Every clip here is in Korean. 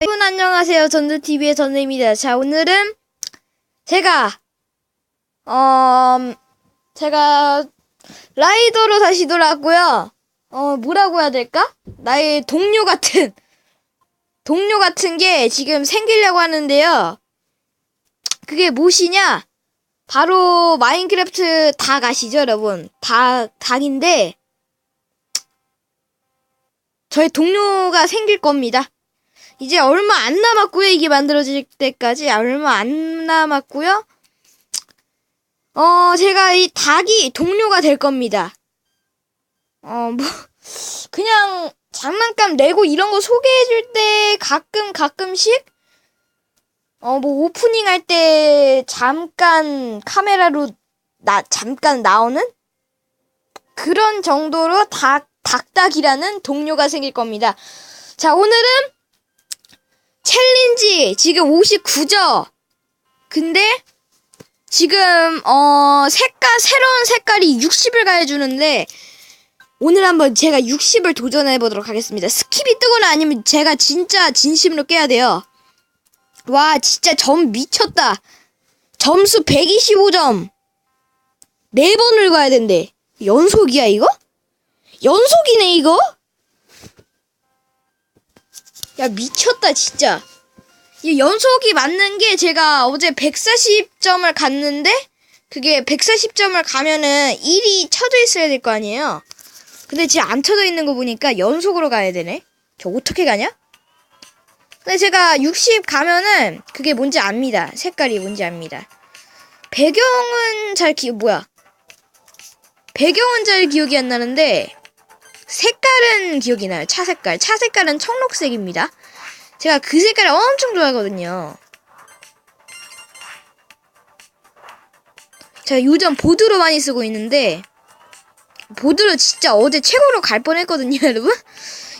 여러분 안녕하세요. 전두TV의 전우입니다. 자, 오늘은 제가, 어, 제가 라이더로 다시 돌아왔고요. 어, 뭐라고 해야 될까? 나의 동료 같은, 동료 같은 게 지금 생기려고 하는데요. 그게 무엇이냐? 바로 마인크래프트 닭 아시죠, 여러분? 닭, 닭인데, 저의 동료가 생길 겁니다. 이제 얼마 안 남았고요. 이게 만들어질 때까지 얼마 안 남았고요. 어, 제가 이 닭이 동료가 될 겁니다. 어, 뭐 그냥 장난감 내고 이런 거 소개해 줄 때 가끔 가끔씩 어, 뭐 오프닝 할 때 잠깐 카메라로 나 잠깐 나오는 그런 정도로 닭 닭닭이라는 동료가 생길 겁니다. 자, 오늘은 챌린지 지금 59죠. 근데 지금 어 색깔 새로운 색깔이 60을 가해주는데 오늘 한번 제가 60을 도전해 보도록 하겠습니다. 스킵이 뜨거나 아니면 제가 진짜 진심으로 깨야 돼요. 와 진짜 점 미쳤다. 점수 125점. 네 번을 가야 된대. 연속이야 이거? 연속이네 이거? 야 미쳤다 진짜. 이 연속이 맞는 게 제가 어제 140점을 갔는데 그게 140점을 가면은 1이 쳐져 있어야 될 거 아니에요. 근데 지금 안 쳐져 있는 거 보니까 연속으로 가야 되네. 저 어떻게 가냐? 근데 제가 60 가면은 그게 뭔지 압니다. 색깔이 뭔지 압니다. 배경은 잘 기, 뭐야. 배경은 잘 기억이 안 나는데 색깔은 기억이 나요. 차 색깔. 차 색깔은 청록색입니다. 제가 그 색깔을 엄청 좋아하거든요. 제가 요즘 보드로 많이 쓰고 있는데 보드로 진짜 어제 최고로 갈 뻔했거든요, 여러분.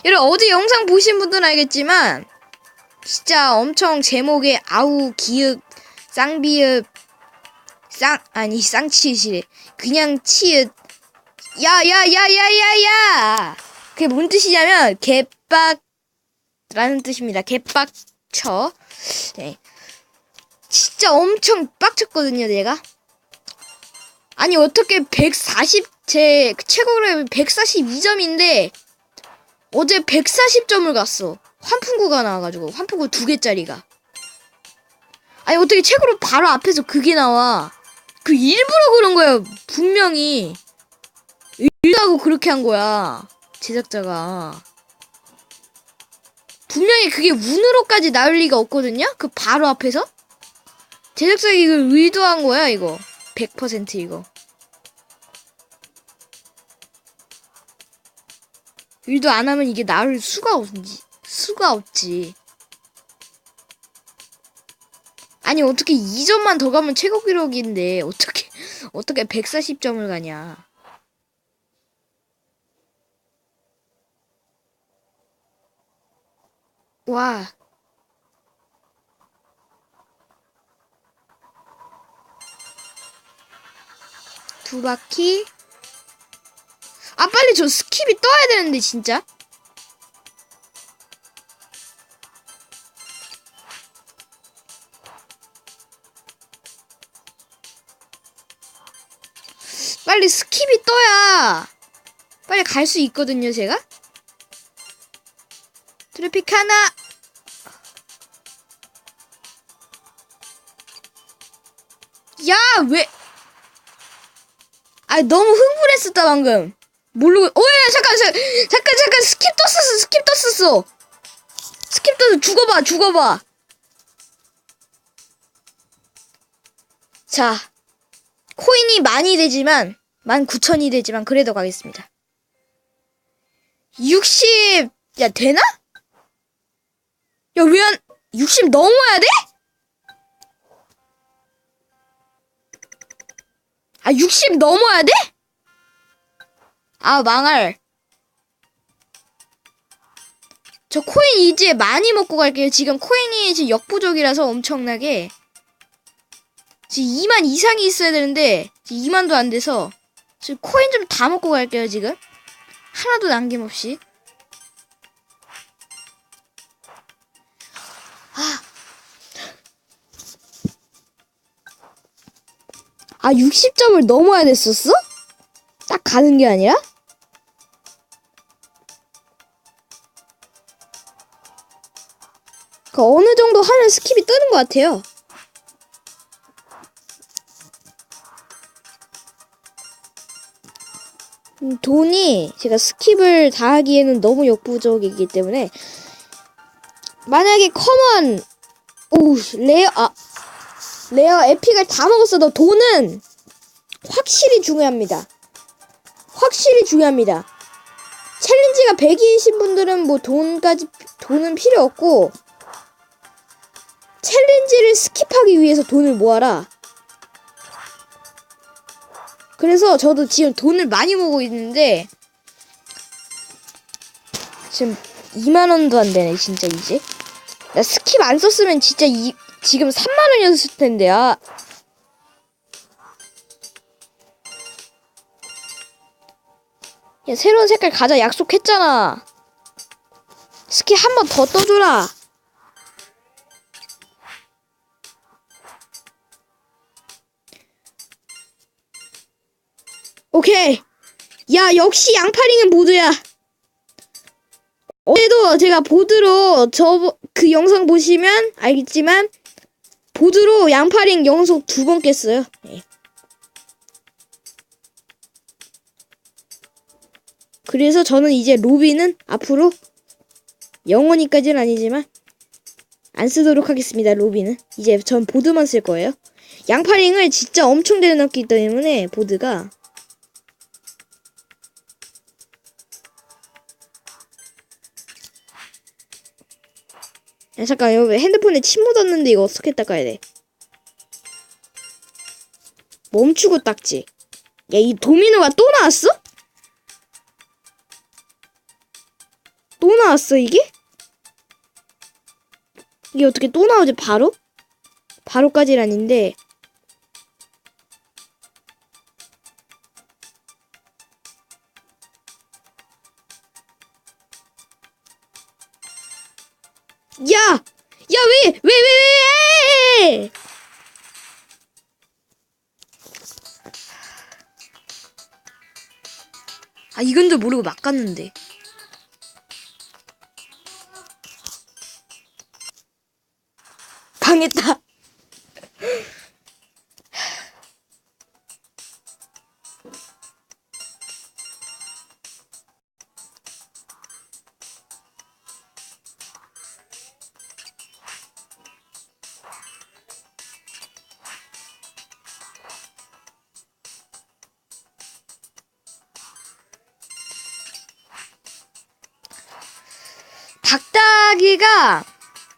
여러분 어제 영상 보신 분들은 알겠지만 진짜 엄청 제목에 아우 기읍 쌍비읍 쌍 아니 쌍치시래 그냥 치읓 야야야야야야 그게 뭔 뜻이냐면 개빡 라는 뜻입니다. 개빡쳐. 네. 진짜 엄청 빡쳤거든요, 내가. 아니, 어떻게 140, 제 최고를 142점인데, 어제 140점을 갔어. 환풍구가 나와가지고, 환풍구 두 개짜리가. 아니, 어떻게 최고로 바로 앞에서 그게 나와. 그 일부러 그런 거야, 분명히. 일하고 그렇게 한 거야, 제작자가. 분명히 그게 운으로까지 나올 리가 없거든요? 그 바로 앞에서? 제작자가 이걸 의도한 거야, 이거. 100% 이거. 의도 안 하면 이게 나올 수가 없지. 수가 없지. 아니, 어떻게 2점만 더 가면 최고 기록인데, 어떻게, 어떻게 140점을 가냐. 와. 두 바퀴. 아, 빨리 저 스킵이 떠야 되는데, 진짜. 빨리 스킵이 떠야 빨리 갈 수 있거든요, 제가. 트래픽 하나. 야, 왜? 아, 너무 흥분했었다, 방금. 모르고, 어, 야, 잠깐, 잠깐, 잠깐, 잠깐, 스킵 떴었어, 스킵 떴었어. 스킵 떴어, 죽어봐, 죽어봐. 자, 코인이 많이 되지만, 19,000이 되지만, 그래도 가겠습니다. 60, 야, 되나? 야, 왜 한, 60 넘어야 돼? 아, 60 넘어야 돼? 아, 망할. 저 코인 이제 많이 먹고 갈게요. 지금 코인이 지금 역부족이라서 엄청나게. 지금 2만 이상이 있어야 되는데, 지금 2만도 안 돼서. 지금 코인 좀 다 먹고 갈게요, 지금. 하나도 남김없이. 아 60점을 넘어야 됐었어? 딱 가는 게 아니라? 그 어느 정도 하면 스킵이 뜨는 것 같아요. 음, 돈이 제가 스킵을 다 하기에는 너무 역부족이기 때문에 만약에 커먼 오 레어 아 레어 에픽을 다 먹었어도 돈은 확실히 중요합니다. 확실히 중요합니다. 챌린지가 100이신 분들은 뭐 돈까지 돈은 필요 없고 챌린지를 스킵하기 위해서 돈을 모아라. 그래서 저도 지금 돈을 많이 모으고 있는데 지금 2만 원도 안 되네 진짜 이제. 나 스킵 안 썼으면 진짜 이 지금 3만 원이었을 텐데 아. 야 새로운 색깔 가자 약속했잖아. 스킵 한번 더 떠줘라. 오케이. 야, 역시 양파링은 보드야. 어제도 제가 보드로 저 그 영상 보시면 알겠지만 보드로 양파링 영속 두 번 깼어요. 예. 그래서 저는 이제 로비는 앞으로 영원히까지는 아니지만 안 쓰도록 하겠습니다. 로비는 이제 전 보드만 쓸 거예요. 양파링을 진짜 엄청 내려놨기 때문에 보드가 야, 잠깐, 여기 핸드폰에 침 묻었는데 이거 어떻게 닦아야 돼? 멈추고 닦지. 야, 이 도미노가 또 나왔어? 또 나왔어, 이게? 이게 어떻게 또 나오지, 바로? 바로까지는 아닌데. 야! 야, 왜, 왜, 왜, 왜! 아, 이건 줄 모르고 막 갔는데. 당했다. 닭다기가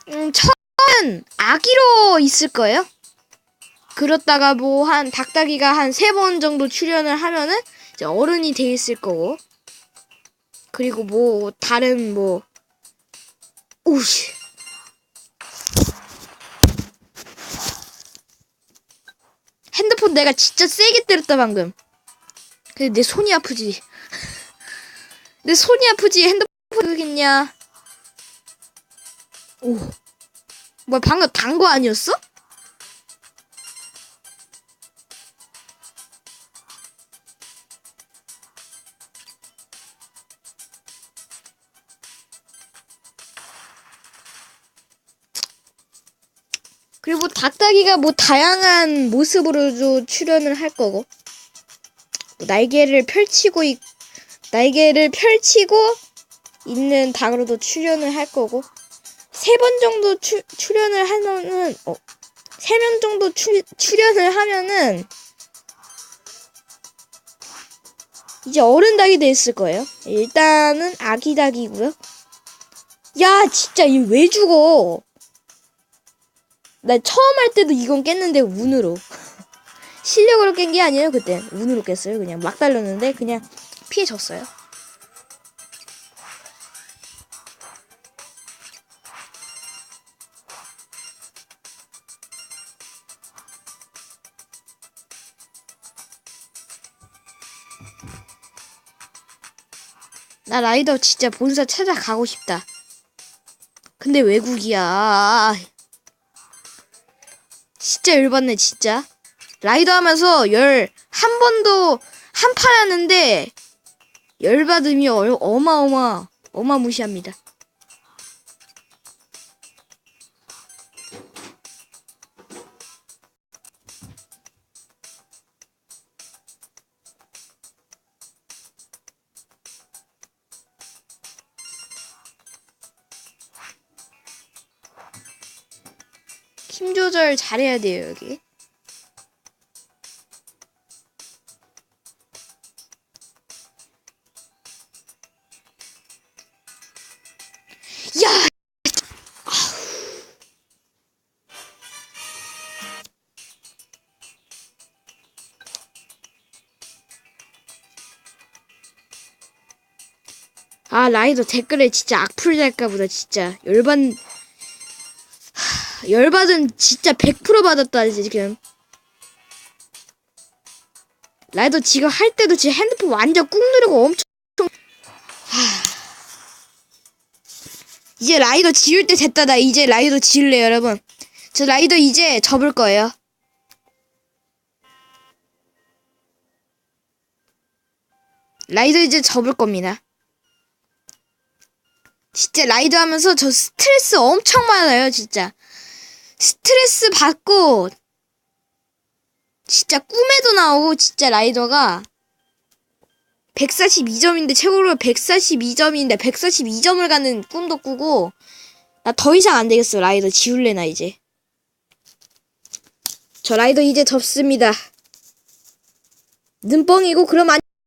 음, 처음은 아기로 있을 거예요. 그렇다가 뭐 한 닭다기가 한 세 번 정도 출연을 하면은 이제 어른이 돼 있을 거고. 그리고 뭐 다른 뭐 오씨. 핸드폰 내가 진짜 세게 때렸다 방금. 근데 내 손이 아프지. 내 손이 아프지 핸드폰 그겠냐. 오. 뭐야 방금 단 거 아니었어? 그리고 닭다기가 뭐 다양한 모습으로도 출연을 할 거고 뭐 날개를 펼치고 있, 날개를 펼치고 있는 닭으로도 출연을 할 거고 세 번 정도 추, 출연을 하면은 어, 세 명 정도 추, 출연을 하면은 이제 어른 닭이 됐을 거예요. 일단은 아기 닭이고요. 야 진짜 이 왜 죽어? 나 처음 할 때도 이건 깼는데 운으로 실력으로 깬 게 아니에요 그때 운으로 깼어요 그냥 막 달렸는데 그냥 피해졌어요. 나 라이더 진짜 본사 찾아가고 싶다. 근데 외국이야. 진짜 열받네 진짜. 라이더 하면서 열 한 번도 한 판 하는데 열받음이 어, 어마어마 어마무시합니다. 힘 조절 잘해야 돼요, 여기. 야! 아, 라이더 댓글에 진짜 악플 달까 보다, 진짜. 하, 열받은 진짜 100% 받았다, 지금. 라이더 지금 할 때도 지금 핸드폰 완전 꾹 누르고 엄청. 하. 이제 라이더 지울 때 됐다. 나 이제 라이더 지울래요, 여러분. 저 라이더 이제 접을 거예요. 라이더 이제 접을 겁니다. 진짜 라이더 하면서 저 스트레스 엄청 많아요, 진짜. 스트레스 받고, 진짜 꿈에도 나오고, 진짜 라이더가 142점인데, 최고로 142점인데, 142점을 가는 꿈도 꾸고, 나 더 이상 안 되겠어, 라이더 지울래, 나 이제. 저 라이더 이제 접습니다. 눈뻥이고, 그럼 안